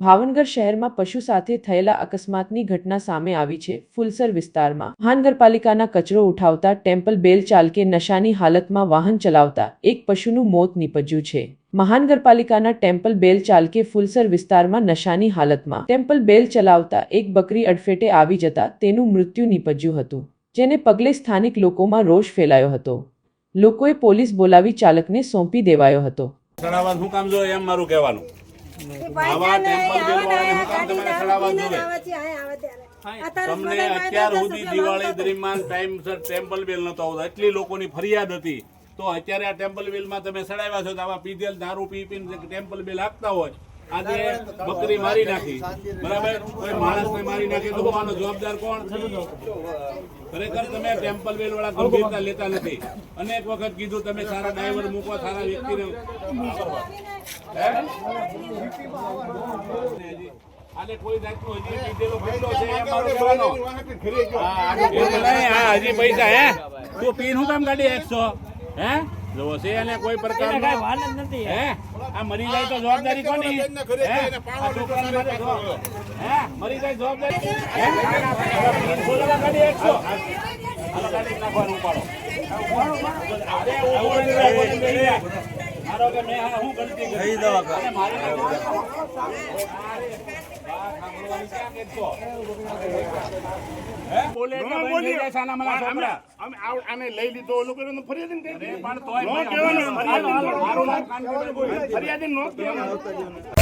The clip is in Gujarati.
ભાવનગર શહેરમાં પશુ સાથે થયેલા અકસ્માતની ઘટના સામે આવી છે ફુલસર વિસ્તારમાં. મહાનગરપાલિકાના કચરો ઉઠાવતા ટેમ્પલ બેલ ચાલકે નશાની હાલતમાં વાહન ચલાવતા એક પશુનું મોત નીપજ્યું છે. મહાનગરપાલિકાના ટેમ્પલ બેલ ચાલકે ફુલસર વિસ્તારમાં નશાની હાલતમાં ટેમ્પલ બેલ ચલાવતા એક બકરી અડફેટે આવી જતા તેનું મૃત્યુ નીપજ્યું હતું, જેને પગલે સ્થાનિક લોકોમાં રોષ ફેલાયો હતો. લોકોએ પોલીસ બોલાવી ચાલકને સોંપી દેવાયો હતો. શું કામ જો એમ મારું કહેવાનું. તમને અત્યાર સુધી દિવાળી દરમિયાન ટાઈમસર ટેમ્પલ બેલ નતો આવતો. એટલી લોકોની ફરિયાદ હતી. તો અત્યારે આ ટેમ્પલ બેલમાં તમે ચડાવ્યા છો તો આવા પીધેલ દારૂ પી પીને ટેમ્પલ બેલ આપતા હોય. આજે બકરી મારી નાખી. બરાબર? કોઈ માણસને મારી નાખી તો આનો જવાબદાર કોણ? ખરેખર તમે ટેમ્પલ વેલ વાળા ગંભીરતા લેતા નથી. અનેક વખત કીધું, તમે સારા ડ્રાઈવર મૂકો, સારા વ્યક્તિને આને કોઈ હજી પૈસા, હે? તું પીન હું કામ ગાડી એકસો? હે? જો છે એને કોઈ પ્રકારનો હે? આ મરી જાય તો જવાબદારી કોની? હે? આ છોકરાને માટે હે? મરી જાય જવાબદારી? કાઢી એકસો. મારો કે મેં હું કરી? અને મારી બોલે આને લઈ લીધો ઓલું કર્યું તો ફરિયાદી ને કહી પણ તોય નો કહેવાનું. ફરિયાદી નો કહેવાનું.